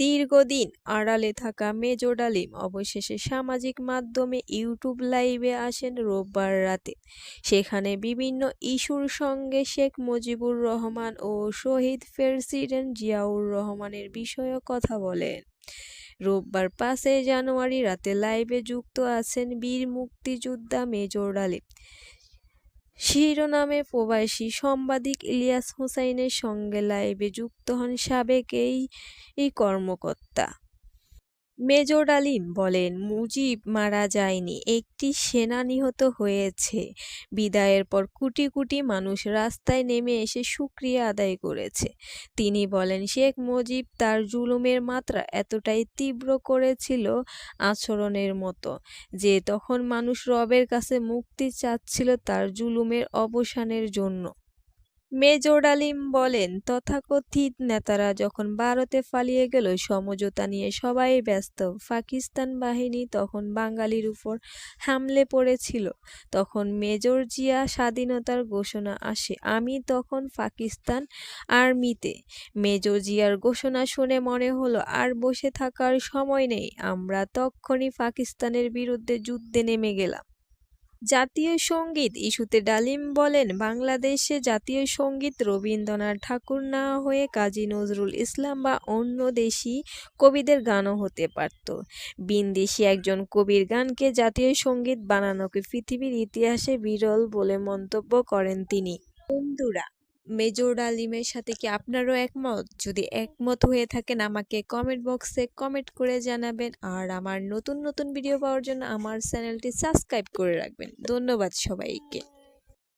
দীর্ঘদিন আড়ালে থাকা মেজর ডালিম অবশেষে সামাজিক মাধ্যমে ইউটিউব লাইভে আসেন রোববার রাতে। সেখানে বিভিন্ন ইস্যুর সঙ্গে শেখ মুজিবুর রহমান ও শহীদ প্রেসিডেন্ট জিয়াউর রহমানের বিষয়ে কথা বলেন। রোববার পাঁচই জানুয়ারি রাতে লাইভে যুক্ত আছেন বীর মুক্তিযোদ্ধা মেজর ডালিম। শিরোনামে প্রবাসী সাংবাদিক ইলিয়াস হোসাইনের সঙ্গে লাইভে যুক্ত হন সাবেক এই কর্মকর্তা। মেজর ডালিম বলেন, মুজিব মারা যায়নি, একটি সেনা নিহত হয়েছে। বিদায়ের পর কোটি কোটি মানুষ রাস্তায় নেমে এসে সুক্রিয়া আদায় করেছে। তিনি বলেন, শেখ মুজিব তার জুলুমের মাত্রা এতটাই তীব্র করেছিল আচরণের মতো যে তখন মানুষ রবের কাছে মুক্তি চাচ্ছিল তার জুলুমের অবসানের জন্য। মেজর ডালিম বলেন, তথাকথিত নেতারা যখন ভারতে পালিয়ে গেল, সমঝোতা নিয়ে সবাই ব্যস্ত। পাকিস্তান বাহিনী তখন বাঙালির উপর হামলে পড়েছিল। তখন মেজর জিয়া স্বাধীনতার ঘোষণা আসে। আমি তখন পাকিস্তান আর্মিতে। মেজর জিয়ার ঘোষণা শুনে মনে হলো, আর বসে থাকার সময় নেই। আমরা তক্ষণই পাকিস্তানের বিরুদ্ধে যুদ্ধে নেমে গেলাম। জাতীয় সংগীত ইস্যুতে ডালিম বলেন, বাংলাদেশে জাতীয় সংগীত রবীন্দ্রনাথ ঠাকুর না হয়ে কাজী নজরুল ইসলাম বা অন্য দেশি কবিদের গানও হতে পারত। বিনদেশি একজন কবির গানকে জাতীয় সংগীত বানানোকে পৃথিবীর ইতিহাসে বিরল বলে মন্তব্য করেন তিনি। বন্ধুরা মেজর আলিমের সাথে কি আপনারও একমত? যদি একমত হয়ে থাকেন, আমাকে কমেন্ট বক্সে কমেন্ট করে জানাবেন। আর আমার নতুন নতুন ভিডিও পাওয়ার জন্য আমার চ্যানেলটি সাবস্ক্রাইব করে রাখবেন। ধন্যবাদ সবাইকে।